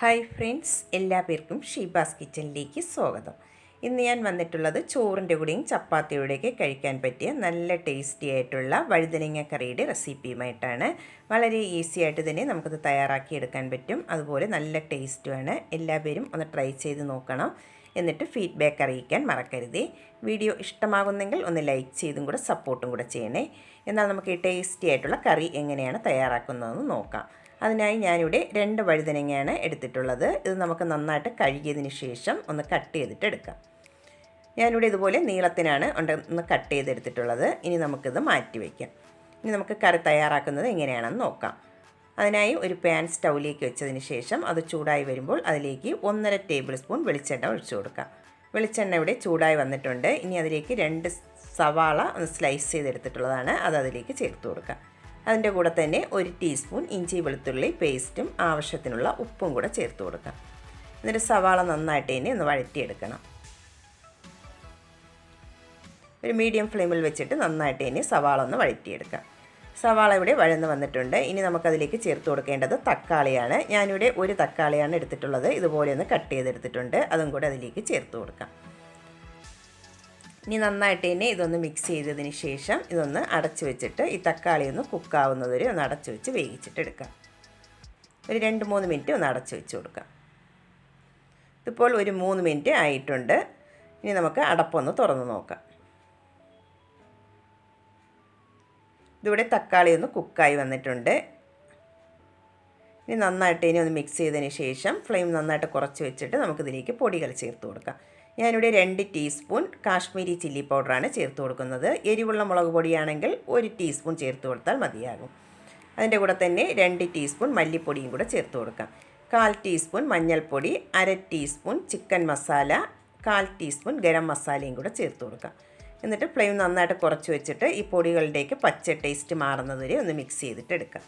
Hi friends എല്ലാ പേർക്കും ഷീബാസ് കിച്ചണിലേക്ക് സ്വാഗതം. ഇന്ന് ഞാൻ വന്നിട്ടുള്ളത് ചോറിന്റെ കൂടെയും ചപ്പാത്തിയുടെയൊക്കെ കഴിക്കാൻ പറ്റിയ നല്ല ടേസ്റ്റി ആയിട്ടുള്ള വഴുതനങ്ങ കറിയുടെ റെസിപ്പിയുമായിട്ടാണ് വളരെ ഈസി ആയിട്ട് തന്നെ നമുക്കത് തയ്യാറാക്കി എടുക്കാൻ പറ്റും. അതുപോലെ നല്ല ടേസ്റ്റുമാണ് എല്ലാ പേരും ഒന്ന് ട്രൈ ചെയ്ത് നോക്കണം. എന്നിട്ട് ഫീഡ്ബാക്ക് അറിയിക്കാൻ മറക്കരുതേ. വീഡിയോ ഇഷ്ടമാകുന്നെങ്കിൽ ഒന്ന് ലൈക്ക് ചെയ്തും കൂടെ സപ്പോർട്ടും കൂടെ ചെയ്യണേ. എന്നാൽ നമുക്ക് ഈ ടേസ്റ്റി ആയിട്ടുള്ള കറി എങ്ങനെയാണ് തയ്യാറാക്കുന്നതെന്ന് നോക്കാം. അതിനായി ഞാനിവിടെ രണ്ട് വഴുതനങ്ങയാണ് എടുത്തിട്ടുള്ളത്. ഇത് നമുക്ക് നന്നായിട്ട് കഴുകിയതിന് ശേഷം ഒന്ന് കട്ട് ചെയ്തിട്ട് എടുക്കാം. ഞാനിവിടെ ഇതുപോലെ നീളത്തിനാണ് ഒന്ന് കട്ട് ചെയ്തെടുത്തിട്ടുള്ളത്. ഇനി നമുക്കിത് മാറ്റി വയ്ക്കാം. ഇനി നമുക്ക് കറി തയ്യാറാക്കുന്നത് എങ്ങനെയാണെന്ന് നോക്കാം. അതിനായി ഒരു പാൻ സ്റ്റൗവിലേക്ക് വെച്ചതിന് ശേഷം അത് ചൂടായി വരുമ്പോൾ അതിലേക്ക് ഒന്നര ടേബിൾ സ്പൂൺ വെളിച്ചെണ്ണ ഒഴിച്ചു കൊടുക്കാം വെളിച്ചെണ്ണ ഇവിടെ ചൂടായി വന്നിട്ടുണ്ട്. ഇനി അതിലേക്ക് രണ്ട് സവാള ഒന്ന് സ്ലൈസ് ചെയ്തെടുത്തിട്ടുള്ളതാണ്. അത് അതിലേക്ക് ചേർത്ത് കൊടുക്കുക. അതിന്റെ കൂടെ തന്നെ ഒരു ടീസ്പൂൺ ഇഞ്ചി വെളുത്തുള്ളി പേസ്റ്റും ആവശ്യത്തിനുള്ള ഉപ്പും കൂടെ ചേർത്ത് കൊടുക്കാം എന്നിട്ട് സവാള നന്നായിട്ട് തന്നെ ഒന്ന് വഴറ്റിയെടുക്കണം. ഒരു മീഡിയം ഫ്ലെയിമിൽ വെച്ചിട്ട് നന്നായിട്ട് തന്നെ സവാള ഒന്ന് വഴറ്റിയെടുക്കാം സവാള ഇവിടെ വഴന്ന് വന്നിട്ടുണ്ട്. ഇനി നമുക്കതിലേക്ക് ചേർത്ത് കൊടുക്കേണ്ടത് തക്കാളിയാണ്. ഞാനിവിടെ ഒരു തക്കാളിയാണ് എടുത്തിട്ടുള്ളത്. ഇതുപോലെ ഒന്ന് കട്ട് ചെയ്തെടുത്തിട്ടുണ്ട്. അതും കൂടെ അതിലേക്ക് ചേർത്ത് കൊടുക്കാം. ഇനി നന്നായിട്ട് തന്നെ ഇതൊന്ന് മിക്സ് ചെയ്തതിന് ശേഷം ഇതൊന്ന് അടച്ചു വെച്ചിട്ട് ഈ തക്കാളി ഒന്ന് കുക്കാവുന്നത് വരെ ഒന്ന് അടച്ചു വെച്ച് വേവിച്ചിട്ട് എടുക്കാം. ഒരു രണ്ട് മൂന്ന് മിനിറ്റ് ഒന്ന് അടച്ചു വെച്ച് കൊടുക്കാം. ഇതിപ്പോൾ ഒരു മൂന്ന് മിനിറ്റ് ആയിട്ടുണ്ട്. ഇനി നമുക്ക് അടപ്പൊന്ന് തുറന്ന് നോക്കാം. ഇതിവിടെ തക്കാളി ഒന്ന് കുക്കായി വന്നിട്ടുണ്ട്. ഇനി നന്നായിട്ട് ഇനി ഒന്ന് മിക്സ് ചെയ്തതിന് ശേഷം ഫ്ലെയിം നന്നായിട്ട് കുറച്ച് വെച്ചിട്ട് നമുക്കിതിലേക്ക് പൊടികൾ ചേർത്ത് കൊടുക്കാം. ഞാനിവിടെ രണ്ട് ടീസ്പൂൺ കാശ്മീരി ചില്ലി പൗഡറാണ് ചേർത്ത് കൊടുക്കുന്നത്. എരിവുള്ള മുളക് പൊടിയാണെങ്കിൽ ഒരു ടീസ്പൂൺ ചേർത്ത് കൊടുത്താൽ മതിയാകും. അതിന്റെ കൂടെ തന്നെ രണ്ട് ടീസ്പൂൺ മല്ലിപ്പൊടിയും കൂടെ ചേർത്ത് കൊടുക്കാം. കാൽ ടീസ്പൂൺ മഞ്ഞൾപ്പൊടി അര ടീസ്പൂൺ ചിക്കൻ മസാല കാൽ ടീസ്പൂൺ ഗരം മസാലയും കൂടെ ചേർത്ത് കൊടുക്കാം. എന്നിട്ട് ഫ്ലെയിം നന്നായിട്ട് കുറച്ച് വെച്ചിട്ട് ഈ പൊടികളുടേക്ക് പച്ച ടേസ്റ്റ് മാറുന്നത് വരെ ഒന്ന് മിക്സ് ചെയ്തിട്ട് എടുക്കാം.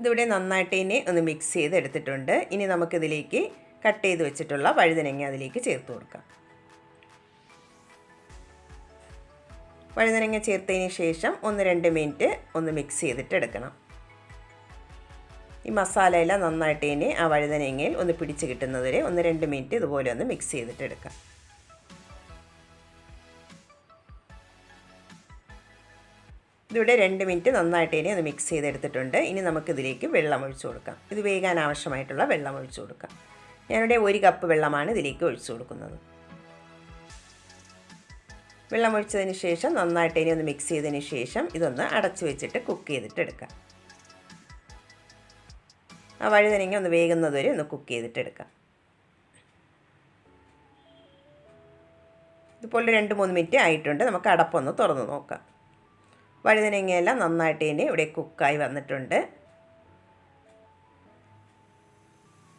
ഇതിവിടെ നന്നായിട്ട് ഇനി ഒന്ന് മിക്സ് ചെയ്ത് എടുത്തിട്ടുണ്ട്. ഇനി നമുക്കിതിലേക്ക് കട്ട് ചെയ്ത് വെച്ചിട്ടുള്ള വഴുതനങ്ങ അതിലേക്ക് ചേർത്ത് കൊടുക്കാം. വഴുതനങ്ങ ചേർത്തതിന് ശേഷം ഒന്ന് രണ്ട് മിനിറ്റ് ഒന്ന് മിക്സ് ചെയ്തിട്ട് എടുക്കണം. ഈ മസാലയെല്ലാം നന്നായിട്ട് ഇനി ആ വഴുതനങ്ങയിൽ ഒന്ന് പിടിച്ച് കിട്ടുന്നതുവരെ ഒന്ന് രണ്ട് മിനിറ്റ് ഇതുപോലെ ഒന്ന് മിക്സ് ചെയ്തിട്ട് എടുക്കാം. ഇതിവിടെ രണ്ട് മിനിറ്റ് നന്നായിട്ട് ഇനി ഒന്ന് മിക്സ് ചെയ്തെടുത്തിട്ടുണ്ട്. ഇനി നമുക്കിതിലേക്ക് വെള്ളം ഒഴിച്ചു കൊടുക്കാം. ഇത് വേകാൻ ആവശ്യമായിട്ടുള്ള വെള്ളം ഒഴിച്ചു കൊടുക്കാം. ഞാനിവിടെ ഒരു കപ്പ് വെള്ളമാണ് ഇതിലേക്ക് ഒഴിച്ചു കൊടുക്കുന്നത്. വെള്ളം ഒഴിച്ചതിന് ശേഷം നന്നായിട്ട് ഇനി ഒന്ന് മിക്സ് ചെയ്തതിന് ശേഷം ഇതൊന്ന് അടച്ചു വെച്ചിട്ട് കുക്ക് ചെയ്തിട്ട് എടുക്കാം. ആ വഴുതനങ്ങ ഒന്ന് വേകുന്നത് വരെ ഒന്ന് കുക്ക് ചെയ്തിട്ട് എടുക്കാം. ഇതുപോലെ രണ്ട് മൂന്ന് മിനിറ്റ് ആയിട്ടുണ്ട്. നമുക്ക് അടപ്പൊന്ന് തുറന്ന് നോക്കാം. വഴുതനങ്ങയെല്ലാം നന്നായിട്ട് തന്നെ ഇവിടെ കുക്കായി വന്നിട്ടുണ്ട്.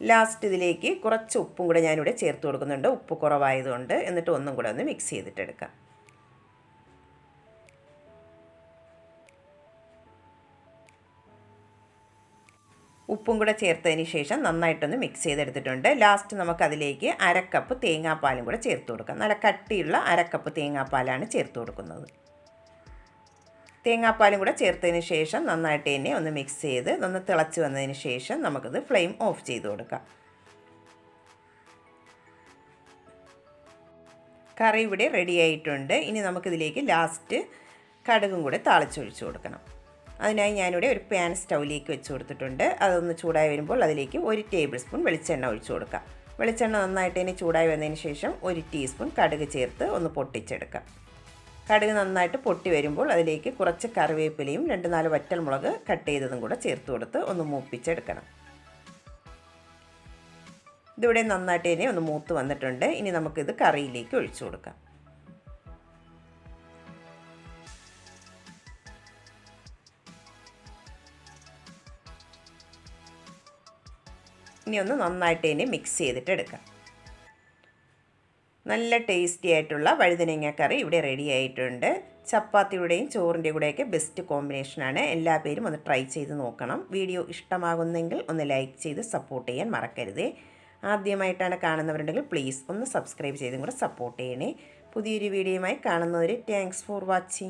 ലാസ്റ്റ് ഇതിലേക്ക് കുറച്ച് ഉപ്പും കൂടെ ഞാനിവിടെ ചേർത്ത് കൊടുക്കുന്നുണ്ട്. ഉപ്പ് കുറവായതുകൊണ്ട് എന്നിട്ട് ഒന്നും കൂടെ ഒന്ന് മിക്സ് ചെയ്തിട്ടെടുക്കാം ഉപ്പും കൂടെ ചേർത്തതിന് ശേഷം നന്നായിട്ടൊന്ന് മിക്സ് ചെയ്തെടുത്തിട്ടുണ്ട്. ലാസ്റ്റ് നമുക്കതിലേക്ക് അരക്കപ്പ് തേങ്ങാപ്പാലും കൂടെ ചേർത്ത് കൊടുക്കാം. നല്ല കട്ടിയുള്ള അരക്കപ്പ് തേങ്ങാപ്പാലാണ് ചേർത്ത് കൊടുക്കുന്നത്. തേങ്ങാപ്പാലും കൂടെ ചേർത്തതിന് ശേഷം നന്നായിട്ട് തന്നെ ഒന്ന് മിക്സ് ചെയ്ത് ഒന്ന് തിളച്ച് വന്നതിന് ശേഷം നമുക്കത് ഫ്ലെയിം ഓഫ് ചെയ്ത് കൊടുക്കാം. കറി ഇവിടെ റെഡി ആയിട്ടുണ്ട്. ഇനി നമുക്കിതിലേക്ക് ലാസ്റ്റ് കടുകും കൂടെ താളിച്ചൊഴിച്ച് കൊടുക്കണം. അതിനായി ഞാനിവിടെ ഒരു പാൻ സ്റ്റൗവിലേക്ക് വെച്ച് കൊടുത്തിട്ടുണ്ട്. അതൊന്ന് ചൂടായി വരുമ്പോൾ അതിലേക്ക് ഒരു ടേബിൾ സ്പൂൺ വെളിച്ചെണ്ണ ഒഴിച്ച് കൊടുക്കാം. വെളിച്ചെണ്ണ നന്നായിട്ട് ഇനി ചൂടായി വന്നതിന് ശേഷം ഒരു ടീസ്പൂൺ കടുക് ചേർത്ത് ഒന്ന് പൊട്ടിച്ചെടുക്കാം. കടുക് നന്നായിട്ട് പൊട്ടി വരുമ്പോൾ അതിലേക്ക് കുറച്ച് കറിവേപ്പിലയും രണ്ട് നാല് വറ്റൽമുളക് കട്ട് ചെയ്തതും കൂടെ ചേർത്ത് കൊടുത്ത് ഒന്ന് മൂപ്പിച്ചെടുക്കണം. ഇതിവിടെ നന്നായിട്ട് ഇനി ഒന്ന് മൂത്ത് വന്നിട്ടുണ്ട്. ഇനി നമുക്കിത് കറിയിലേക്ക് ഒഴിച്ചു കൊടുക്കാം. ഇനി ഒന്ന് നന്നായിട്ട് ഇനി മിക്സ് ചെയ്തിട്ട് എടുക്കാം. നല്ല ടേസ്റ്റി ആയിട്ടുള്ള വഴുതനങ്ങ കറി ഇവിടെ റെഡി ആയിട്ടുണ്ട്. ചപ്പാത്തിയുടെയും ചോറിന്റെ കൂടെയൊക്കെ ബെസ്റ്റ് കോമ്പിനേഷനാണ് എല്ലാ പേരും ഒന്ന് ട്രൈ ചെയ്ത് നോക്കണം. വീഡിയോ ഇഷ്ടമാകുന്നെങ്കിൽ ഒന്ന് ലൈക്ക് ചെയ്ത് സപ്പോർട്ട് ചെയ്യാൻ മറക്കരുതേ. ആദ്യമായിട്ടാണ് കാണുന്നവരുണ്ടെങ്കിൽ പ്ലീസ് ഒന്ന് സബ്സ്ക്രൈബ് ചെയ്തും കൂടെ സപ്പോർട്ട് ചെയ്യണേ. പുതിയൊരു വീഡിയോയുമായി കാണുന്നവർ താങ്ക്സ് ഫോർ വാച്ചിങ്